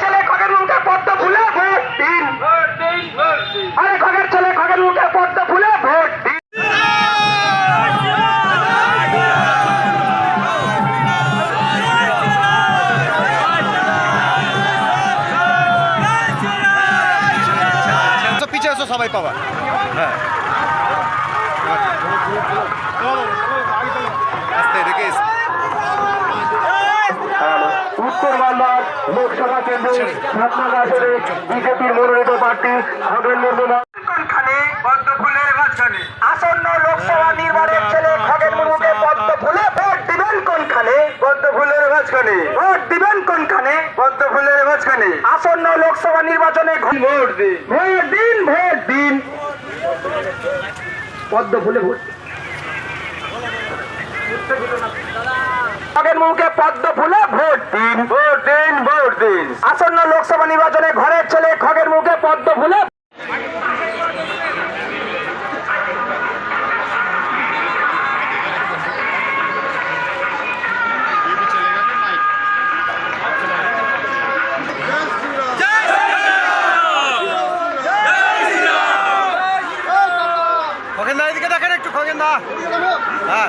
ছেলে খগের মুখে পদ্ম ফুলে ভোট দিন। ছেলে খগের মুখে পদ্ম ফুলে ভোট দিন। আচ্ছা, সবাই পাবা। হ্যাঁ। লোকসভা কেন্দ্রে ঢাকা আসরে বিজেপির মনোনীত প্রার্থী খগেন মুর্মু আসন্ন লোকসভা নির্বাচনের ছেলে খগেন মুর্মুকে পদ্ম ফুলে ভোট দিবেন কোনখানে? পদ্ম ফুলের মাঝখানে। ভোট দিবেন কোনখানে? পদ্ম ফুলের মাঝখানে। আসন্ন লোকসভা নির্বাচনে ভোট দিন। ভোট দিন ভোট দিন। পদ্ম ফুলে ভোট খগেন মুখে পদ্ম ফুলে ভোট দিন। ভোট দিন ভোট দিন। আসন্ন লোকসভা নির্বাচনে ঘরের ছেলে খগেন মুখে পদ্ম ফুলে খগেন দা এদিকে দেখেন একটু খগেন দা হ্যাঁ।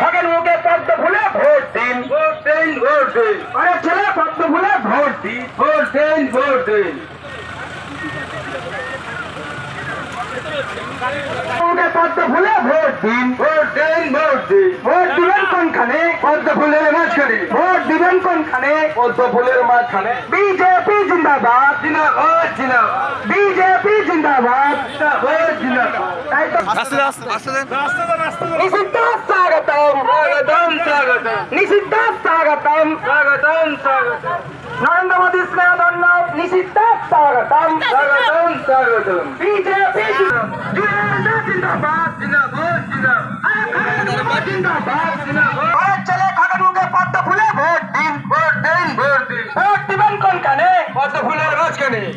খগেন মুখে পদ্ম ভোট দিন ভোট ভোট দিন ভোট দিন ভোট দিন ভোট দিন। কোনখানে পদ্ম ফুলের মাঝখানে। ভোট দিবেন কোনখানে? পদ্ম ফুলের মাঝখানে। বিজেপি জিন্দাবাদ। জিন্দাবাদ জিন্দাবাদ। বিজেপি জিন্দাবাদ। জিন্দাবাদ নিষিদ্ধ স্বাগতম। বিজেপি জিন্দাবাদ জিন্দাবাদ জিন্দাবাদ। জিন্দাবাদ।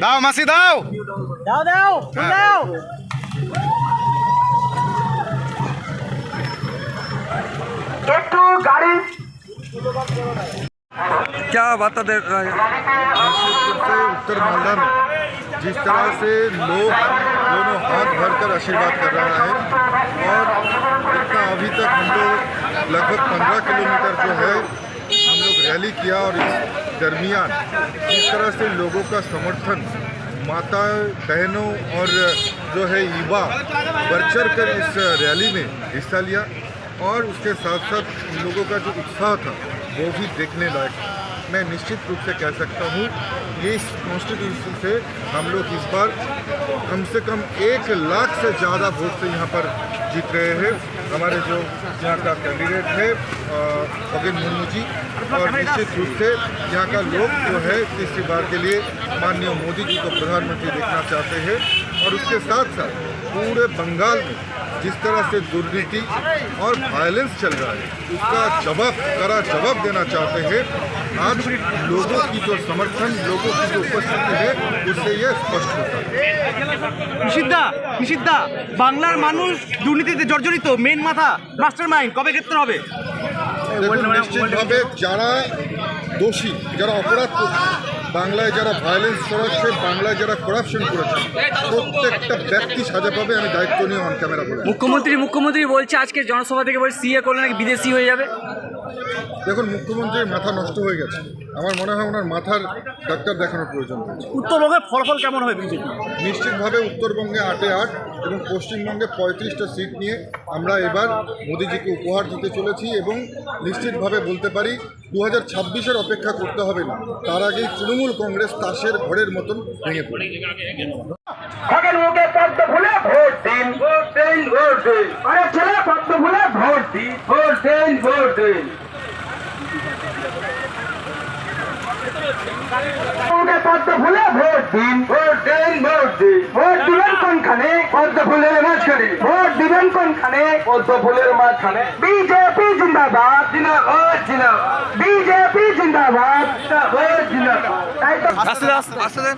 দাও মাসি দাও দাও দাও দাও একটু গাড়ি क्या बात दे से उत्तर मालदा में जिस तरह से लोग दोनों हाथ भरकर आशीर्वाद कर रहा है और इतना अभी तक हम लोग लगभग पंद्रह किलोमीटर जो है हम लोग रैली किया और इस दरमियान इस तरह से लोगों का समर्थन माता बहनों और जो है युवा बढ़ चढ़ कर इस रैली में हिस्सा लिया और उसके साथ साथ लोगों का जो उत्साह था, वो भी देखने लायक। मैं निश्चित रूप से कह सकता हूँ, ये इस कॉन्स्टिट्यूशन से हम लोग इस बार कम से कम एक लाख से ज़्यादा वोट से यहाँ पर जीत रहे हैं। हमारे जो यहाँ का कैंडिडेट है खगेन मुर्मू जी। और निश्चित रूप से यहाँ का लोग जो है तीसरी बार के लिए माननीय मोदी जी को प्रधानमंत्री देखना चाहते हैं। और उसके साथ साथ पूरे बंगाल में जिस तरह से दुर्नीति और वायलेंस चल रहा है उसका जवाब करा जवाब देना चाहते हैं आज लोगों की जो समर्थन लोगों की जो उपस्थिति है उससे यह स्पष्ट होता है নিষিদ্ধা নিষিদ্ধা বাংলার মানুষ দুর্নীতিতে জর্জরিত মেন মাথা মাস্টার মাইন্ড কবে গ্রেপ্তার হবে দেখুন নিশ্চিতভাবে যারা দোষী যারা অপরাধ করছে বাংলায় যারা ভায়োলেন্স করাচ্ছে বাংলায় যারা করাপশন করেছে, প্রত্যেকটা ব্যক্তি সাজা পাবে, আমি দায়িত্ব নিয়ে অন ক্যামেরা বলে মুখ্যমন্ত্রী মুখ্যমন্ত্রী বলছে আজকে জনসভা থেকে বলছে, সিএ করলে নাকি বিদেশি হয়ে যাবে? দেখুন মুখ্যমন্ত্রীর মাথা নষ্ট হয়ে গেছে। আমার মনে হয় ওনার মাথার ডাক্তার দেখানোর প্রয়োজন রয়েছে। উত্তরবঙ্গের ফলাফল কেমন হবে বিজেপি? নিশ্চিতভাবে উত্তরবঙ্গে আটে আট এবং পশ্চিমবঙ্গে পঁয়ত্রিশটা সিট নিয়ে আমরা এবার মোদিজিকে উপহার দিতে চলেছি এবং নিশ্চিতভাবে বলতে পারি দু হাজার ছাব্বিশের অপেক্ষা করতে হবে না। তার আগেই তৃণমূল কংগ্রেস তাসের ঘরের মতন ভেঙে পড়ে। ভোট দিন। ভোট দিন ভোট দিন। পদ্ম ফুলে ভোট দিন। ভোট দেন দিন। ভোট দিবেন কোনখানে? পদ্ম ফুলের মাঝখানে। বিজেপি জিন্দাবাদ। জিন্দাবাদ জিন্দাবাদ। বিজেপি জিন্দাবাদ। জিন্দাবাদ জিন্দাবাদ। তাই তো আসলে আসলে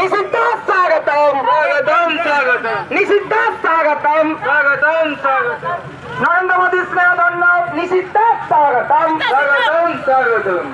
নিষিদ্ধ স্বাগতম। স্বাগতম স্বাগতম। নিষিদ্ধ স্বাগতম। স্বাগতম স্বাগতম। নরেন্দ্র মোদী স্নেহদণ্ড নিষিদ্ধ। স্বাগতম স্বাগতম স্বাগতম।